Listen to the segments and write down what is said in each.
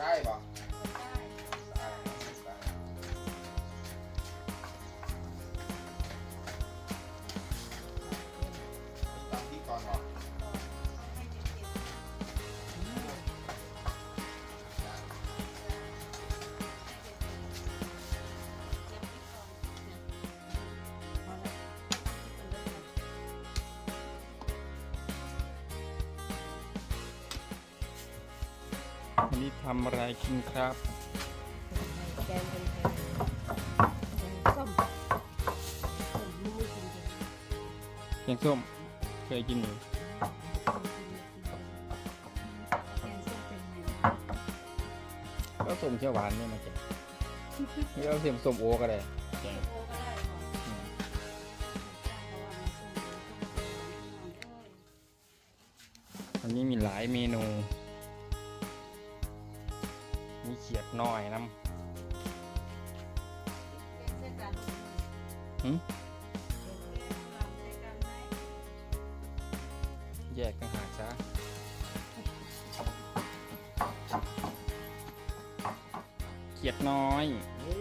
ไนี้ทำอะไรกินครับแกงเป็นไทยแกงส้มส้มนี่ไม่กินเลยแกงส้มเคยกินอยู่แกงส้มเป็นไงก็ส้มเขียวหวานเนี่ยมาแกงนี่ก็เสียมส้มโอก็ได้แกงอืมวันนี้มีหลายเมนู ขียดน้อยน้ำหึแยกต่างหากซะเขียดน้อย โอ้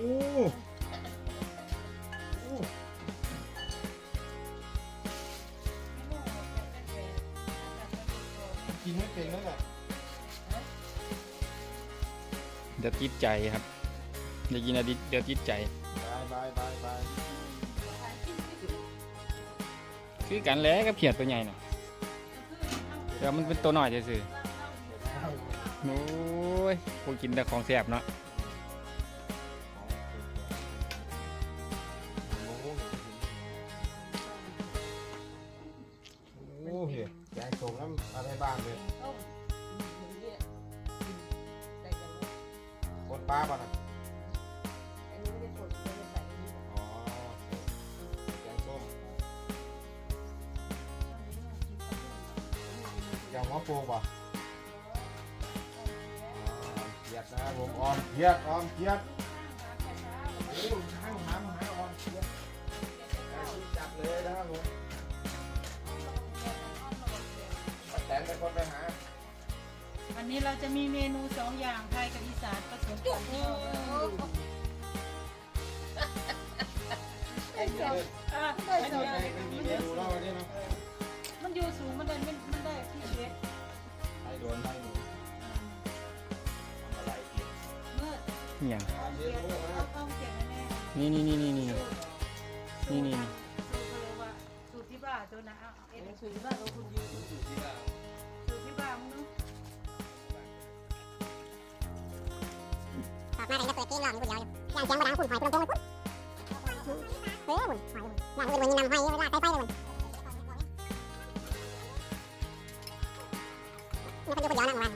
ติดใจครับเดี๋ยวกินอะดิเดี๋ยวติดใจบายบายบายบายคือกันแหล้วกับเขียดตัวใหญ่น่ะเดี๋ยวมันเป็นตัวน้อยซื่อๆโอ้ยพวกกินแต่ของแซ่บเนาะโอ้โหแกงส้มน้ำอะไรบ้างเลยบน ปลาป่ะนะอ๋อแกงส้มยำหัวโปงป่ะอ๋อเขียดนะผมออมเขียดออมเขียดโอ้ยหาหาหาออมเขียดจับเลยนะครับผมแตนเป็นคนไปหา วันนี้เราจะมีเมนูสองอย่างไทยกับอีสานผ มันเราอะอันนี้ไม่มีเมนูแล้ววันนี้เนาะมันอยู่สูงมันได้ไม่มันได้ที่เล็กให้โดนให้หนูทำอะไรกินเมื่อเนี่ยอ่าเชเกียฟรรู้นะเอาต้องเกียรแน่นี่นี่นี่นี่นี่นี่นี่สูตรเขาเรียว่าสูตรที่บ้าตัวนะเอ็นสูตรที่บ้านเราคุณยืน มาเลยแล้วเปิดเพลงร้องผู้เดียวอย่างเสียงบดังฝุ่นหอยพุ่นลงไปพุ่นเฮ้ยหุ่นหอยอย่างอื่นวันนี้นำให้เวลาใกล้ๆเลยมันมันเป็นอยู่คนเดียวนั่งวัน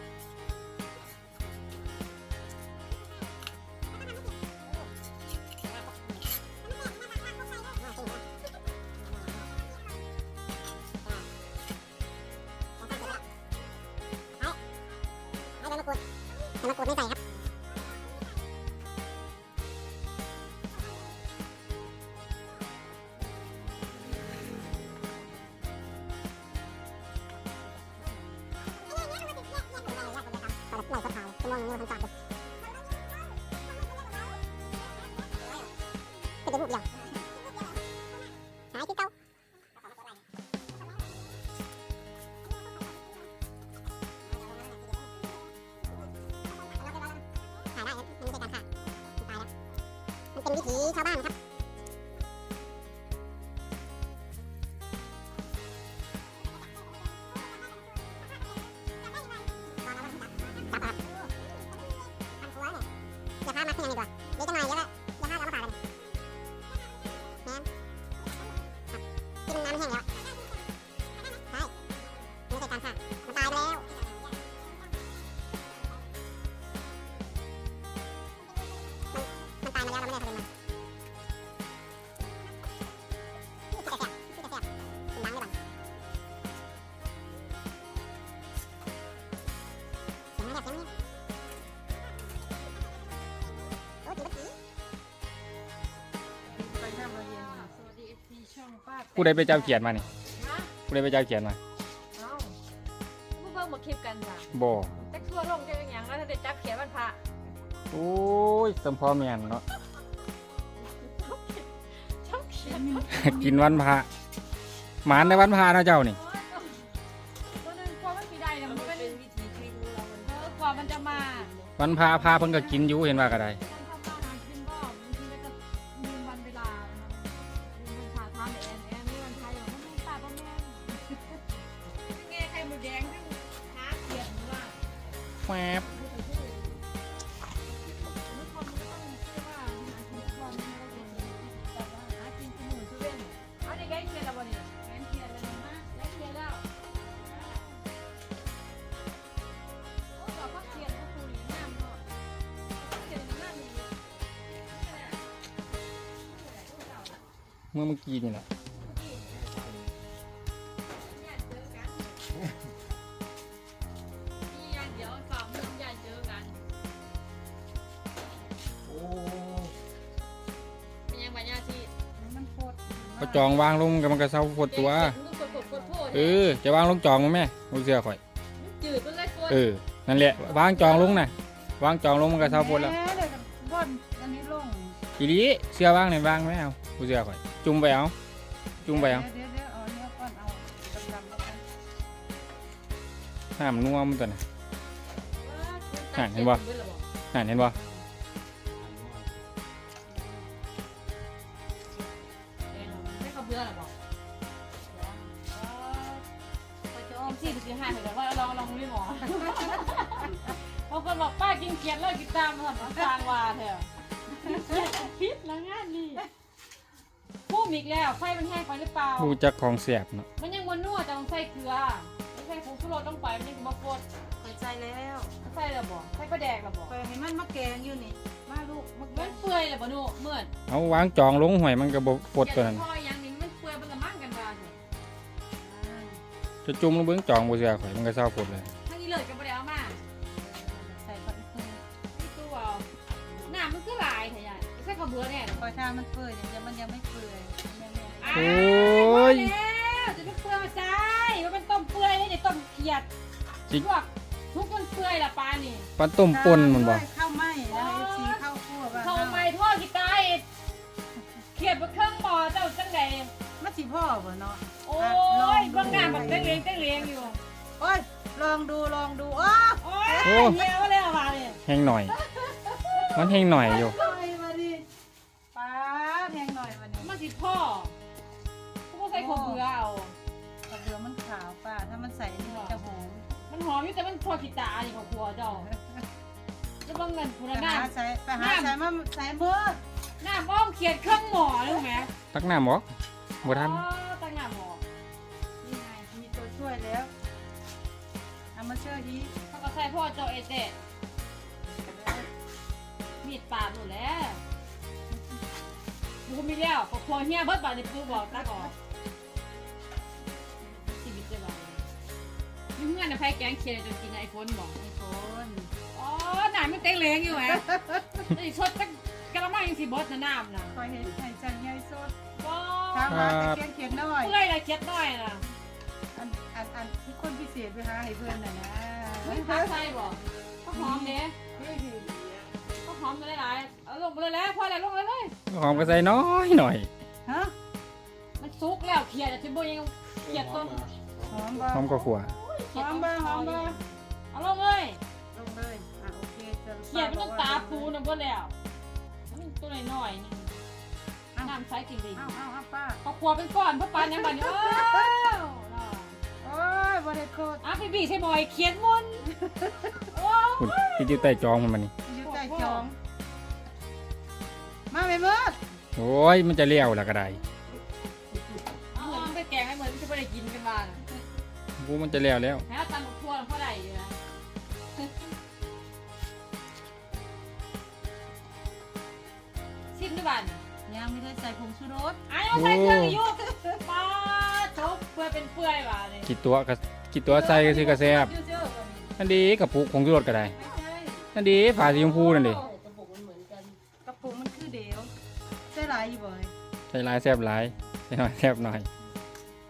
ให้ใบมะกรูดใบมะกรูดไม่ใส่ครับ วิถีชาวบ้านครับ ผู้ใดไปเจ้าเขียดมานี่ฮะผู้ใดไปเจ้าเขียดมาเอ้าผู้เบิ่งหมดคลิปกันจ้ะบ่จักทั่วลงจะเป็นหยังแล้วถ้าได้จับเขียนวันพระโอ้ยสมพอแม่นเนาะ จับเขียนกินวันพระหมานในวันพระนะเจ้านี่ ตัวนึงกว่ามันสิได้เนี่ยมันเป็นวิถีชีวิตของเราเออกว่ามันจะมาวันพระพาเพิ่นก็กินอยู่เห็นว่าก็ได้ คูนี่งามเนาะเขียนงามดีเมื่อเมื่อกี้นี่แหละ จองวางลงกันมันก็เศร้าปวดตัวเอเอออ จะวางลงจองมั้ยแม่บ่เชื่อข่อยจืดมันเลยโคตรเออ นั่นแหละ วางจองลงน่ะ วางจองลงมันก็เศร้าปวดแล้วแหมเดี๋ยวบ่อนอันนี้ลงทีนี้เสื้อวางไหนวางไม่เอาบ่เชื่อข่อย จุ่มไปเอา จุ่มไปเอาเดี๋ยวเดี๋ยวเอาเนี่ยก่อนเอาดำๆแล้วกันห้ามนัวมันตัวน่ะอะเห็นบ่นั่นเห็นบ่ ไปจะอ้อมที่สิห้าเถอะว่าลองลองไม่หมอบางคนบอกป้ากินเกียดเลิกกินตามมาทำสร้างวาเถอะคิดแล้วงานนี่พุ่มอีกแล้วไฟมันแห้งไปหรือเปล่ารู้จักของแสบเนาะมันยังวนนัวแต่ต้องใส่เกลือไม่ใส่ผงชูรสต้องไปมันยังมาปดไปใส่แล้วใส่ระบอกใส่ปลาแดกระบอกไปให้มันมาแกงอยู่นี่ มาลูกมาแกมันงเปื่อยเลยบ่หนูเมื่อนเอาวางจองลงหวยมันก็บ่ปวดตัวนั้น จะจุ่มลงเบิ่งจองบ่เชื่อข่อยมันก็เศร้าปวดเลยทั้งนี้เลยก็บ่ได้เอามาใส่ผักอีกนี่ตัวเอาน้ำมันคือหลายเถอะยายใส่ข้าวเบื่อแน่คอยทามันเปื่อยเดี๋ยวมันยังไม่เปื่อยยังไม่อ้าวโอ้ยพอแล้วจะไม่เปื่อยมาใส่ว่ามันต้มเปื่อยเลยเดี๋ยวต้มเขียดจิลวกทุกมันเปื่อยละปลานี่ปันต้มปนมันบ่ข้าวไหม้แล้วไอ้สีข้าวคั่วบ้างทำไมทอดกี่ตายเขียดบนเครื่องหม้อเจ้าจังใด มาสิพ่อบ่เนาะโอ้ยเบื้องหน้าแบบเลี้ยงเลี้ยงอยู่ โอ้ยลองดูลองดูอ้อโอ้ยเงี้ยวเลยอะมาเนี่ยแห้งหน่อย มันแห้งหน่อยอยู่ หน่อยมาดิป้าแทงหน่อยมาดิมาสิพ่อพวกใส่ข้าวเบื่อเอา กระเดือมันขาวป้าถ้ามันใส่นี่มันจะหอมมันหอมอยู่แต่มันทอดกี่ตานี่ของครัวเจ้าจะบังเงินคุณไปน้หาใส่ไปหาใส่มาใส่มือำน้ำอ้อมเขียดเครื่องหม้อรู้ไหมตักน้ำบ่ บ่ทัน ตั้งน้ำหม้อนี่ไงมีตัวช่วยแล้วเอามาเชื่อดีเขาก็ใส่พ่อเจ้าเอเต้มีดปาดหมดแล้วกูมีแล้วปกครองเฮียเบิดบาดในปูบอกตาก่อนชีวิตจะบอกนี่เงื่อนนะไพ่แกงเขียดจนกินไอโฟนบอกไอ้คนอ๋อหนาไม่เต็งเหลงอยู่ไหมไอ้ชดจักกระมังยังสิเบิดนะน้ำนะคอยเห็นให้จันยายสดว้า ถามมาตะเกียงเขียนหน่อยเพื่อยอะไรเขียดน้อยนะอันอันอันที่คนพิเศษไปหาให้เพื่อนน่ะนะไม่พักใส่บอกก็หอมเด้ก็หอมเลยหลายๆเอาลงไปเลยแล้วพอแล้วลงเลยเลยหอมก็ใส่น้อยหน่อยฮะมันซุกแล้วเขียดจะบ่ยังเขียดต้นหอมบ่หอมก็ขัวหอมบ่หอมบ่เอาลงเลยลงเลยอะโอเคจะเขียดมันต้องตาปูนะเบ่แล้วมันตัวน้อยๆนี่ น้ำใสจริงดิเอาเอาเอาป้าเขาครัวเป็นก้อนเพราะปานยังบัดนี้โอ้ยโอ้ยบ่ได้โคตรอะพี่บีใช่บ่อยเขียนมุนโอ้คุณที่อยู่ใต้จองมันมานี่อยู่ใต้จอง มาไม่เบิดโอ้ยมันจะเลี้ยวแล้วก็ได้เอาเหมือนไปแกงให้เหมือนจะไม่ได้กินกันบ้างกูมันจะเลี้ยวแล้วแค่ตันหมกทั่วแล้วพ่อได้อยู่นะชิมด้วยบ้าน ยังไม่ได้ใส่ผงชูรสอ้าวใส่เครื่องอยู่ป้าจบเปื่อยเป็นเปื่อยว่ะเลยกี่ตัวก็กี่ตัวใส่ก็ซื้อกระแซบเยอะๆกว่านี้นั่นดีกับปุกของรถก็ได้ไม่ใช่นั่นดีฝาสีชมพูนั่นดิกระปุกมันคือเดียวใส่หลายอยู่บ่อยใส่หลายแซบหลายใส่น้อยแซบหน่อย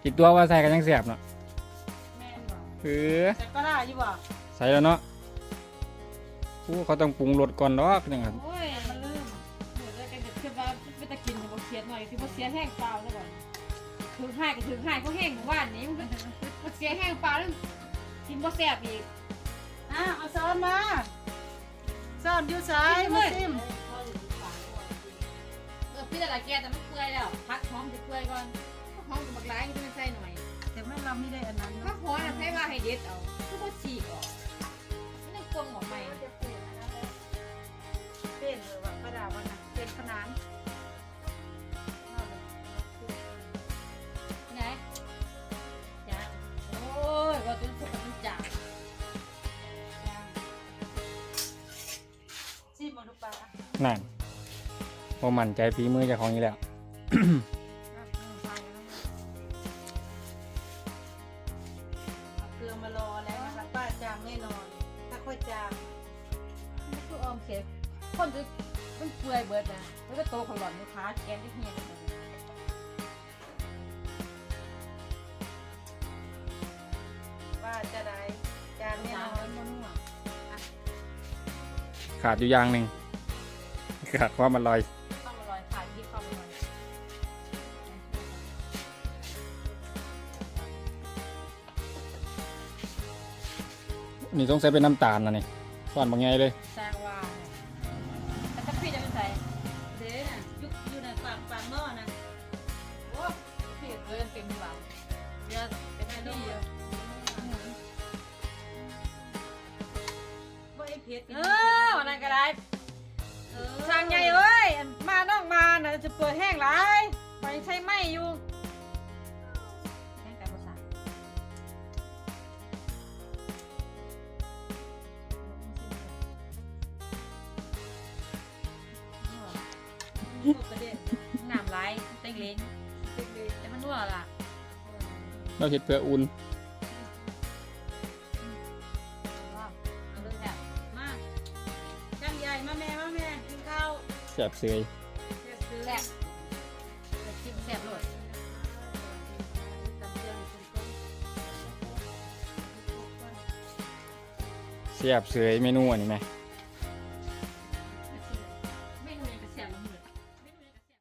กี่ตัวว่าใส่กันยังแซบเนาะแม่นบ่เออแต่ก็ได้อยู่บ่ใส่แล้วเนาะอู้เขาต้องปรุงรสก่อนดอกจังซั่นโว่าไม่ตะกินบ่เสียหน่อยคือบ่เสียแห้งเปล่าแล้วก่อนถึงให้ก็ถึงให้เพราะแห้งหมู่บ้านนี้มันมันเสียแห้งเปล่าแล้วกินบ่แซ่บอีกอะเอาซ้อนมาซ้อนอยู่ซ้ายมาซิมเออพี่แต่ละแกแต่มันเปื่อยแล้วพักหอมจะเปื่อยก่อนหอมกับบักร้ายก็มันใส่หน่อยแต่ไม่เราไม่ได้อันนั้นถ้าเนาะหอมน่ะให้ว่าให้เด็ดเอาคือบ่ฉีกออกนี่กลมออกใหม่เป็นเลยว่าประดาวันน่ะเป็นขนาด นั่นบ่มั่นใจฝีมือเจ้าของอยู่แล้วอะอืมไปแล้ว เอาเกลือมารอแล้วนะคะป้าจางแน่นอน ถ้าค่อยจางนี่คือออมเสร็จคนจะมันเปื่อยเบิดนะแล้วก็โตของหล่อนลูกค้าแกนที่เฮียกันหมดป้าจะได้จางแน่จานนอนมันนัวขาดอยู่อย่างหนึ่ง ขาดความอร่อยต้องมาลอยขายที่เข้ามาลอยนี่ต้องใส่เป็นน้ำตาลนะนี่ส่วนบางไงเลยแซงว่าแต่ถ้าพี่จะไปใส่เด้น่ะยุกอยู่ในปากปากหม้อนะโอ้พี่เกินเต็มหวังเดี๋ยวเป็นไงดีอะบ่ไอ้เผ็ดเออวันนั้นก็ได้ จะเปิดแห้งหลายไปใช้ไหมอยู่แห้งแต่ภาษาประเด็นน้ำไหลเต็งเล้งแต่มันนัวล่ะเราเห็ดเพื่ออุ่นว้าวเอาเลยแถบมาจังใหญ่มาแม่มาแม่กินข้าวแสบเสยียบเสยเมนูอันนี้ไหม